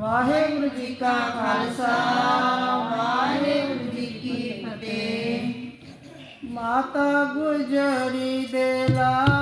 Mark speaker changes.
Speaker 1: ਵਾਹਿਗੁਰੂ ਜੀ ਕਾ ਖਾਲਸਾ ਵਾਹਿਗੁਰੂ ਜੀ ਕੀ ਫਤਿਹ। ਮਾਤਾ ਗੁਜਰੀ ਦੇ ਲਾ